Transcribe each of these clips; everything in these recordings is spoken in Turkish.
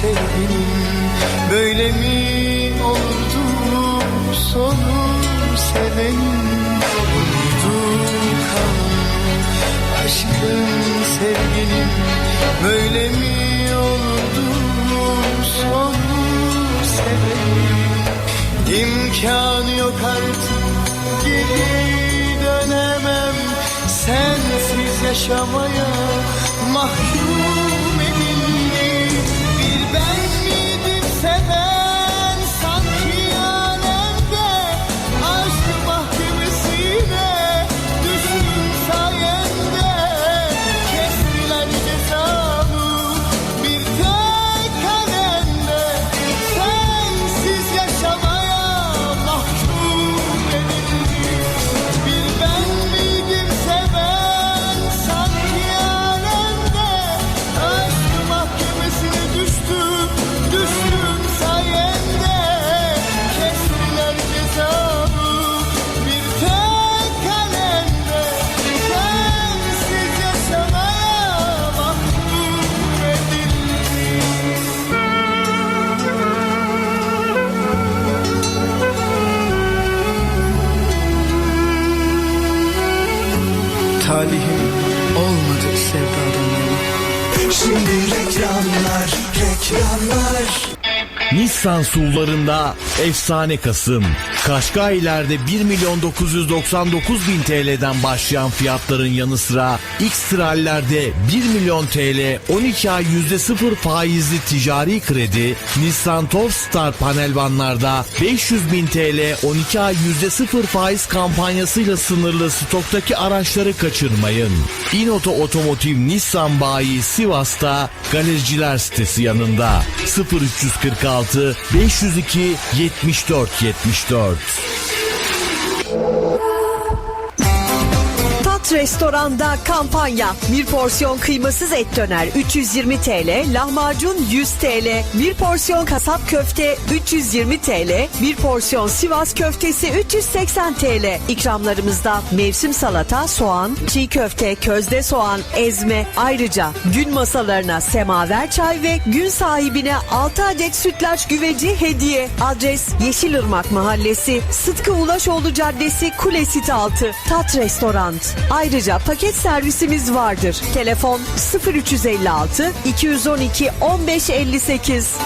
Sevgilim böyle mi oldu sonu sevenim Uyuduk ama aşkım sevgilim böyle mi oldu sonu sevenim İmkanı yok artık geri dönemem. Sensiz yaşamaya mahkum Şimdi reklamlar, reklamlar. Nissan SUV'larında efsane Kasım. Kaşkay'lerde 1 milyon 999 bin TL'den başlayan fiyatların yanı sıra X-Tral'lerde 1 milyon TL 12 ay %0 faizli ticari kredi, Nissan Torkstar panel vanlarda 500 bin TL 12 ay %0 faiz kampanyasıyla sınırlı stoktaki araçları kaçırmayın. İnoto Otomotiv Nissan Bayi Sivas'ta galericiler sitesi yanında 0346 502 74 74. Tat Restoran'da kampanya. Bir porsiyon kıymasız et döner 320 TL, lahmacun 100 TL, bir porsiyon kasap köfte 320 TL, bir porsiyon Sivas köftesi 380 TL. İkramlarımızda mevsim salata, soğan, çiğ köfte, közde soğan, ezme, ayrıca gün masalarına semaver çay ve gün sahibine 6 adet sütlaç güveci hediye. Adres Yeşilırmak Mahallesi, Sıtkı Ulaşoğlu Caddesi, Kule Sit altı, Tat Restoran. Ayrıca paket servisimiz vardır. Telefon 0356 212 1558.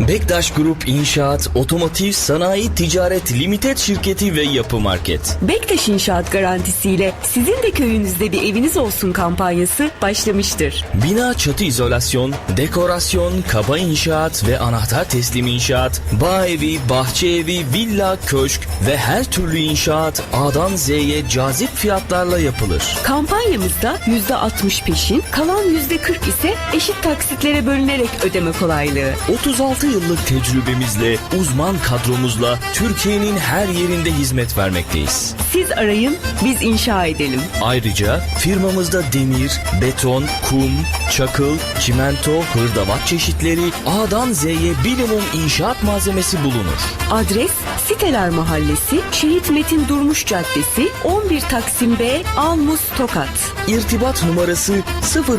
Bektaş Grup İnşaat, Otomotiv Sanayi Ticaret Limited Şirketi ve Yapı Market. Bektaş İnşaat garantisiyle sizin de köyünüzde bir eviniz olsun kampanyası başlamıştır. Bina çatı izolasyon, dekorasyon, kaba inşaat ve anahtar teslim inşaat, bağ evi, bahçe evi, villa, köşk ve her türlü inşaat A'dan Z'ye cazip fiyatlarla yapılır. Kampanyamızda %60 peşin, kalan %40 ise eşit taksitlere bölünerek ödeme kolaylığı. 36 yıllık tecrübemizle, uzman kadromuzla Türkiye'nin her yerinde hizmet vermekteyiz. Siz arayın, biz inşa edelim. Ayrıca firmamızda demir, beton, kum, çakıl, çimento, hırdavat çeşitleri A'dan Z'ye bilimum inşaat malzemesi bulunur. Adres Siteler Mahallesi, Şehit Metin Durmuş Caddesi, 11 Taksim B, Almus Tokat. İrtibat numarası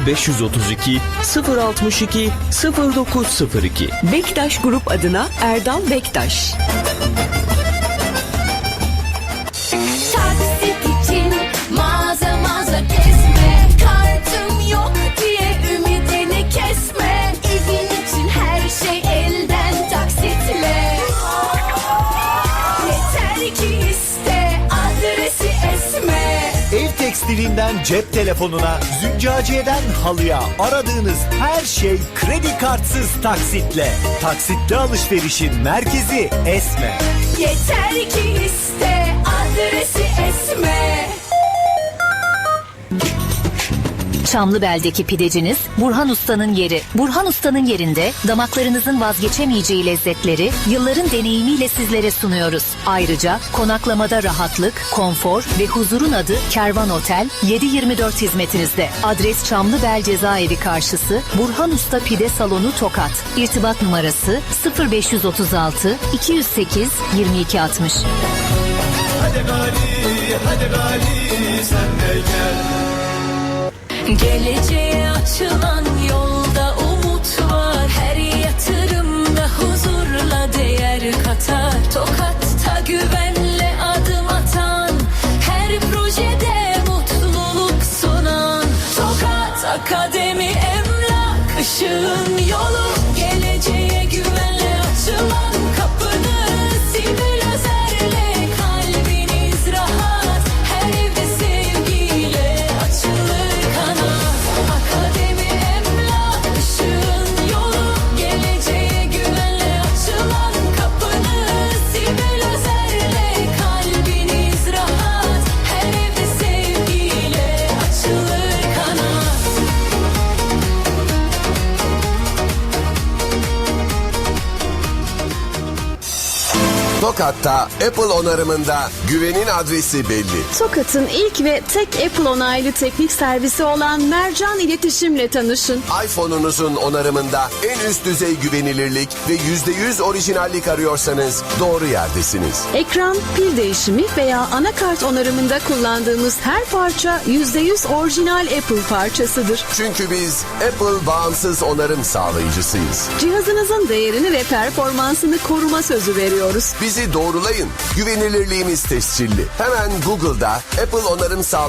0532 062 0902. Bektaş Grup adına Erdal Bektaş. Ev tekstilinden cep telefonuna, züccaciyeden halıya aradığınız her şey kredi kartsız taksitle. Taksitli alışverişin merkezi Esme. Yeter ki iste Çamlıbel'deki pideciniz Burhan Usta'nın yeri. Burhan Usta'nın yerinde damaklarınızın vazgeçemeyeceği lezzetleri yılların deneyimiyle sizlere sunuyoruz. Ayrıca konaklamada rahatlık, konfor ve huzurun adı Kervan Otel 7-24 hizmetinizde. Adres Çamlıbel Cezaevi karşısı Burhan Usta Pide Salonu Tokat. İrtibat numarası 0536 208 2260. Hadi gali, hadi gali sen de Gel Geleceğe açılan yolda Tokat'ta Apple onarımında güvenin adresi belli. Tokat'ın ilk ve tek Apple onaylı teknik servisi olan Mercan İletişim'le tanışın. iPhone'unuzun onarımında en üst düzey güvenilirlik ve %100 orijinallik arıyorsanız doğru yerdesiniz. Ekran, pil değişimi veya anakart onarımında kullandığımız her parça %100 orijinal Apple parçasıdır. Çünkü biz Apple bağımsız onarım sağlayıcısıyız. Cihazınızın değerini ve performansını koruma sözü veriyoruz. Bizi doğrulayın. Güvenilirliğimiz tescilli. Hemen Google'da Apple onarım sağlayıcı